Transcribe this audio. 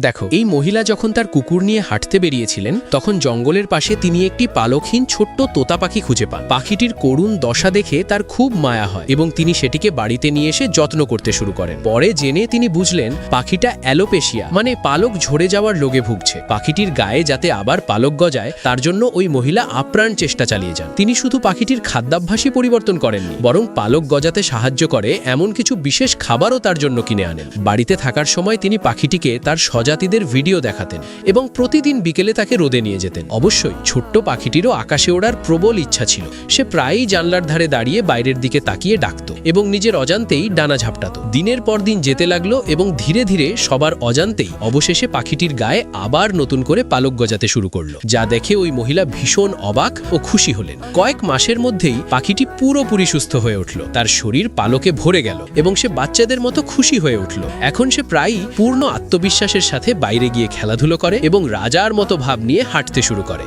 দেখো, এই মহিলা যখন তার কুকুর নিয়ে হাঁটতে বেরিয়েছিলেন, তখন জঙ্গলের পাশে তিনি একটি পালকহীন ছোট্ট তোতা পাখি খুঁজে পান। পাখিটির করুণ দশা দেখে তার খুব মায়া হয় এবং তিনি সেটিকে বাড়িতে নিয়ে এসে যত্ন করতে শুরু করেন। পরে জেনে তিনি বুঝলেন, পাখিটা অ্যালোপেশিয়া মানে পালক ঝরে যাওয়ার রোগে ভুগছে। পাখিটির গায়ে যাতে আবার পালক গজায়, তার জন্য ওই মহিলা আপ্রাণ চেষ্টা চালিয়ে যান। তিনি শুধু পাখিটির খাদ্যাভ্যাসই পরিবর্তন করেননি, বরং পালক গজাতে সাহায্য করে এমন কিছু বিশেষ খাবারও তার জন্য কিনে আনেন। বাড়িতে থাকার সময় তিনি পাখিটিকে তার স্বজাতিদের ভিডিও দেখাতেন এবং প্রতিদিন বিকেলে তাকে রোদে নিয়ে যেতেন। অবশ্যই, ছোট্ট পাখিটিরও আকাশে ওড়ার প্রবল ইচ্ছা ছিল। সে প্রায়ই জানলার ধারে দাঁড়িয়ে বাইরের দিকে তাকিয়ে ডাকত এবং নিজের অজান্তেই ডানা ঝাপটাতো। দিনের পর দিন যেতে লাগল এবং ধীরে ধীরে সবার অজান্তেই অবশেষে পাখিটির গায়ে আবার নতুন করে পালক গজাতে শুরু করল, যা দেখে ওই মহিলা ভীষণ অবাক ও খুশি হলেন। কয়েক মাসের মধ্যেই পাখিটি পুরোপুরি সুস্থ হয়ে উঠল, তার শরীর পালকে ভরে গেল এবং সে বাচ্চাদের মতো খুশি হয়ে উঠল। এখন সে প্রায়ই পূর্ণ আত্মবিশ্বাসের সাথে বাইরে গিয়ে খেলাধুলো করে এবং রাজার মতো ভাব নিয়ে হাঁটতে শুরু করে।